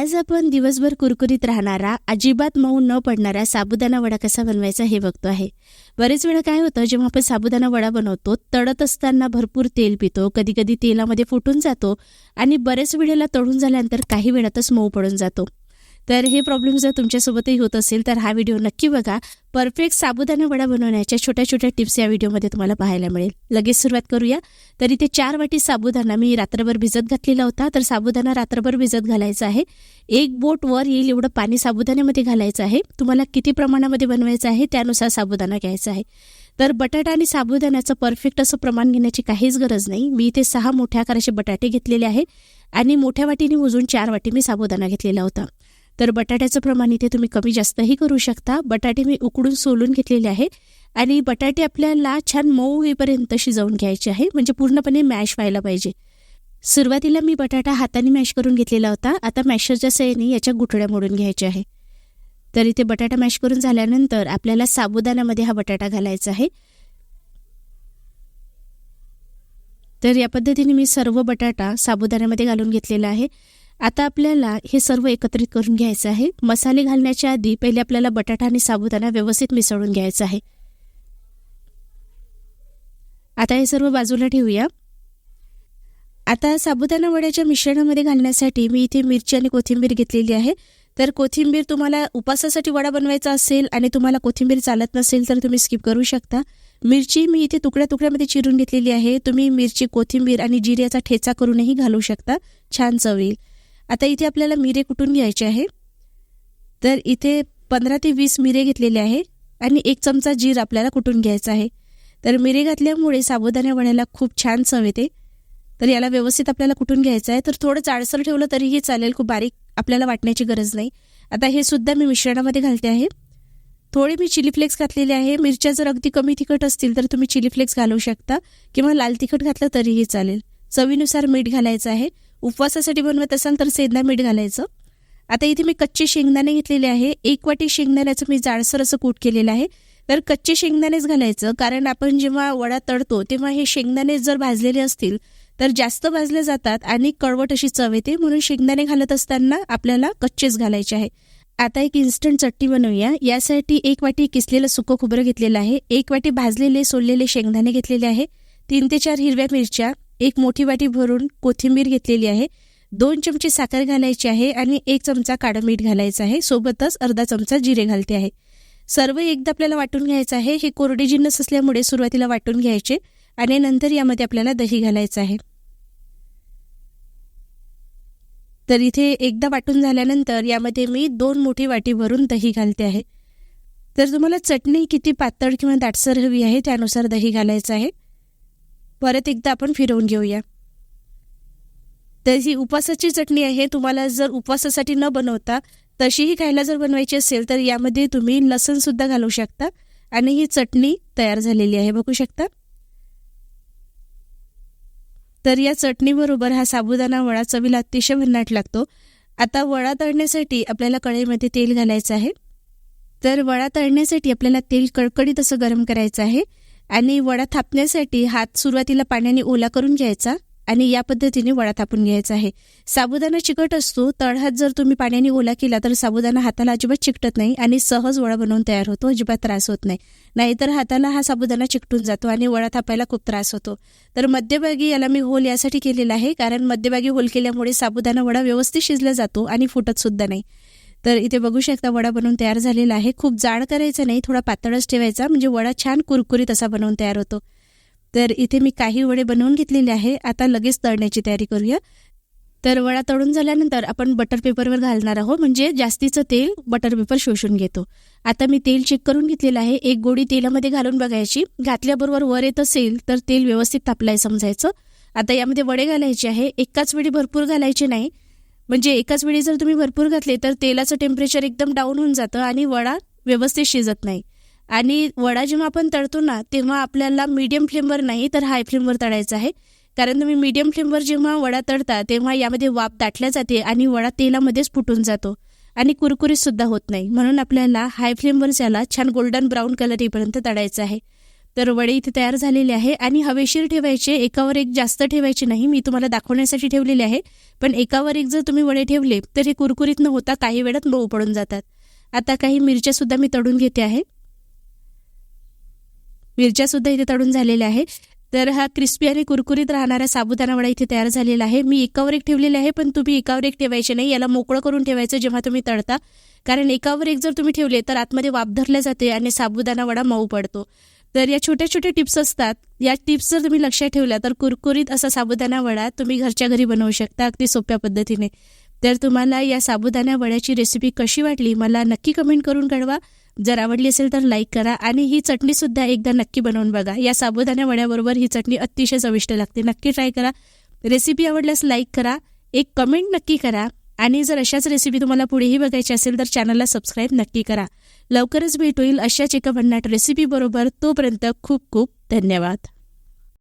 आज आपण दिवसभर कुरकुरीत राहणारा अजिबात मऊ न पडणारा साबुदाणा वडा कसा बनवायचा हे बघतो आहे. बरेच वेळा काय होतं जेव्हा आपण साबुदाणा वडा बनवतो तळत असताना भरपूर तेल पितो कधी कधी तेलामध्ये फुटून जातो आणि बरेच वेळेला तळून झाल्यानंतर काही वेळातच मऊ पडून जातो. तर हे प्रॉब्लेम जर तुमच्यासोबतही होत असेल तर हा व्हिडिओ नक्की बघा. परफेक्ट साबुदाणा वडा बनवण्याच्या छोट्या छोट्या टिप्स या व्हिडिओमध्ये तुम्हाला पाहायला मिळेल. लगेच सुरुवात करूया. तर इथे चार वाटी साबुदाणा मी रात्रभर भिजत घातलेला होता. तर साबुदाणा रात्रभर भिजत घालायचा आहे. एक बोट वर येईल एवढं पाणी साबुदाण्यामध्ये घालायचं आहे. तुम्हाला किती प्रमाणामध्ये बनवायचं आहे त्यानुसार साबुदाणा घ्यायचा आहे. तर बटाटा आणि साबुदाण्याचं परफेक्ट असं प्रमाण घेण्याची काहीच गरज नाही. मी इथे सहा मोठ्या आकाराचे बटाटे घेतलेले आहे. आणि मोठ्या वाटीने मोजून चार वाटी मी साबुदाणा घेतलेला होता. तर बटाट्याचं प्रमाण इथे तुम्ही कमी जास्तही करू शकता. बटाटे मी उकडून सोलून घेतलेले आहे आणि बटाटे आपल्याला छान मऊ होईपर्यंत शिजवून घ्यायचे आहे. म्हणजे पूर्णपणे मॅश व्हायला पाहिजे. सुरुवातीला मी बटाटा हाताने मॅश करून घेतलेला होता. आता मॅशरच्या सयने याच्या गुठळ्या मोडून घ्यायच्या आहे. तर इथे बटाटा मॅश करून झाल्यानंतर आपल्याला साबुदाण्यामध्ये हा बटाटा घालायचा आहे. तर या पद्धतीने मी सर्व बटाटा साबुदाण्यामध्ये घालून घेतलेला आहे. आता आपल्याला हे सर्व एकत्रित करून घ्यायचं आहे. मसाले घालण्याच्या आधी पहिले आपल्याला बटाटा आणि साबुदाणा व्यवस्थित मिसळून घ्यायचा आहे. आता हे सर्व बाजूला ठेवूया. आता साबुदाणा वड्याच्या मिश्रणामध्ये घालण्यासाठी मी इथे मिरची आणि कोथिंबीर घेतलेली आहे. तर कोथिंबीर तुम्हाला उपासासाठी वडा बनवायचा असेल आणि तुम्हाला कोथिंबीर चालत नसेल तर तुम्ही स्किप करू शकता. मिरची मी इथे तुकड्या तुकड्यामध्ये चिरून घेतलेली आहे. तुम्ही मिरची कोथिंबीर आणि जिऱ्याचा ठेचा करूनही घालू शकता. छान चव येईल आता इथे आपल्याला मिरे कुठून घ्यायचे आहे? तर इथे पंधरा ते वीस मिरे घेतलेले आहे आणि एक चमचा जीर आपल्याला कुठून घ्यायचा आहे? तर मिरे घातल्यामुळे साबुदाण्या वड्याला खूप छान चव येते. तर याला व्यवस्थित आपल्याला कुठून घ्यायचं आहे? तर थोडं जाडसर ठेवलं तरीही चालेल खूप बारीक आपल्याला वाटण्याची गरज नाही. आता हे सुद्धा मी मिश्रणामध्ये घालते आहे. थोडे मी चिली फ्लेक्स घातलेले आहे. मिरच्या जर अगदी कमी तिखट असतील तर तुम्ही चिली फ्लेक्स घालू शकता किंवा लाल तिखट घातलं तरीही चालेल. चवीनुसार मीठ घालायचं आहे. उपवासासाठी बनवत असाल तर सेंदा मीठ घालायचं. आता इथे मी कच्चे शेंगदाणे घेतलेले आहे. एक वाटी शेंगदाण्याचं मी जाडसर असं कूट केलेलं आहे. तर कच्चे शेंगदाणेच घालायचं. कारण आपण जेव्हा वडा तळतो तेव्हा हे शेंगदाणे जर भाजलेले असतील तर जास्त भाजले जातात आणि कळवट अशी चव येते. म्हणून शेंगदाणे घालत असताना आपल्याला कच्चेच घालायचे आहे. आता एक इन्स्टंट चटणी बनवूया. यासाठी एक वाटी किसलेलं सुकं खोबरं घेतलेलं आहे. एक वाटी भाजलेले सोललेले शेंगदाणे घेतलेले आहे. तीन ते चार हिरव्या मिरच्या एक मोठी वाटी भरून कोथिंबीर घेतलेली आहे. दोन चमचे साखर घालायची आहे आणि एक चमचा काळं मीठ घालायचं आहे. सोबतच अर्धा चमचा जिरे घालते आहे. सर्व एकदा आपल्याला वाटून घ्यायचं आहे. हे कोरडे जिन्नस असल्यामुळे सुरुवातीला वाटून घ्यायचे आणि नंतर यामध्ये आपल्याला दही घालायचं आहे. तर इथे एकदा वाटून झाल्यानंतर यामध्ये मी दोन मोठी वाटी भरून दही घालते आहे. तर तुम्हाला चटणी किती पातळ किंवा दाटसर हवी आहे त्यानुसार दही घालायचं आहे. परत एकदा आपण फिरवून घेऊया. तर ही उपवासाची चटणी आहे तुम्हाला जर उपवासासाठी न बनवता तशीही खायला जर बनवायची असेल तर यामध्ये तुम्ही लसणसुद्धा घालू शकता आणि ही चटणी तयार झालेली आहे बघू शकता. तर या चटणीबरोबर हा साबुदाणा वडा चवीला अतिशय भन्नाट लागतो. आता वडा तळण्यासाठी आपल्याला कढईमध्ये तेल घालायचं आहे. तर वडा तळण्यासाठी आपल्याला तेल कडकडीत असं गरम करायचं आहे. आणि वडा थापण्यासाठी हात सुरुवातीला पाण्याने ओला करून घ्यायचा आणि या पद्धतीने वडा थापून घ्यायचा आहे. साबुदाणा चिकट असतो तळहात जर तुम्ही पाण्याने ओला केला तर साबुदाणा हाताला अजिबात चिकटत नाही आणि सहज वडा बनवून तयार होतो अजिबात त्रास होत नाही. नाहीतर हाताला हा साबुदाणा चिकटून जातो आणि वडा थापायला खूप त्रास होतो. तर मध्यभागी याला मी होल यासाठी केलेला आहे कारण मध्यभागी होल केल्यामुळे साबुदाणा वडा व्यवस्थित शिजला जातो आणि फुटत सुद्धा नाही. तर इथे बघू शकता वडा बनवून तयार झालेला आहे. खूप जाड करायचा नाही थोडा पातळच ठेवायचा म्हणजे वडा छान कुरकुरीत असा बनवून तयार होतो. तर इथे मी काही वडे बनवून घेतलेले आहे. आता लगेच तळण्याची तयारी करूया. तर वडा तळून झाल्यानंतर आपण बटर पेपरवर घालणार आहोत म्हणजे जास्तीचं तेल बटर पेपर शोषून घेतो. आता मी तेल चेक करून घेतलेलं आहे. एक गोडी तेलामध्ये घालून बघायची. घातल्याबरोबर वर येत असेल तर तेल व्यवस्थित तापलाय समजायचं. आता यामध्ये वडे घालायचे आहे. एकाच वेळी भरपूर घालायचे नाही. म्हणजे एकाच वेळी जर तुम्ही भरपूर घातले तर तेलाचं टेम्परेचर एकदम डाऊन होऊन जातं आणि वडा व्यवस्थित शिजत नाही. आणि वडा जेव्हा आपण तळतो ना तेव्हा आपल्याला मीडियम फ्लेमवर नाही तर हाय फ्लेमवर तळायचं आहे. कारण तुम्ही मीडियम फ्लेमवर जेव्हा वडा तळता तेव्हा यामध्ये वाफ दाटल्या जाते आणि वडा तेलामध्येच फुटून जातो. आणि कुरकुरीतसुद्धा होत नाही. म्हणून आपल्याला हाय फ्लेमवर याला छान गोल्डन ब्राऊन कलर येईपर्यंत तळायचं आहे. तर वडे इथे तयार झालेले आहे आणि हवेशीर ठेवायचे एकावर एक जास्त ठेवायचे नाही मी तुम्हाला दाखवण्यासाठी ठेवलेले आहे. पण एकावर एक जर तुम्ही वडे ठेवले तर हे कुरकुरीत न होता काही वेळात मऊ पडून जातात. आता काही मिरच्या सुद्धा मी तळून घेते आहे. मिरच्या सुद्धा इथे तळून झालेल्या आहे. तर हा क्रिस्पी आणि कुरकुरीत राहणारा साबुदाणा वडा इथे तयार झालेला आहे. मी एकावर एक ठेवलेला आहे पण तुम्ही एकावर एक ठेवायचे नाही. याला मोकळं करून ठेवायचं जेव्हा तुम्ही तळता. कारण एकावर एक जर तुम्ही ठेवले तर आतमध्ये वाफ धरल्या जाते आणि साबुदाणा वडा मऊ पडतो. तर या छोट्या छोट्या टिप्स असतात. या टिप्स जर तुम्ही लक्षात ठेवल्या तर कुरकुरीत असा साबुदाणा वडा तुम्ही घरच्या घरी बनवू शकता अगदी सोप्या पद्धतीने. तर तुम्हाला या साबुदाणा वड्याची रेसिपी कशी वाटली मला नक्की कमेंट करून कळवा. जर आवडली असेल तर लाईक करा आणि ही चटणीसुद्धा एकदा नक्की बनवून बघा. या साबुदाणा वड्याबरोबर ही चटणी अतिशय चविष्ट लागते. नक्की ट्राय करा. रेसिपी आवडल्यास लाईक करा. एक कमेंट नक्की करा. आणि जर अशाच रेसिपी तुम्हाला पुढेही बघायची असेल तर चॅनलला सबस्क्राईब नक्की करा. लवकरच भेट होईल अशाच एका भन्नाट रेसिपीबरोबर तोपर्यंत खूप खूप धन्यवाद.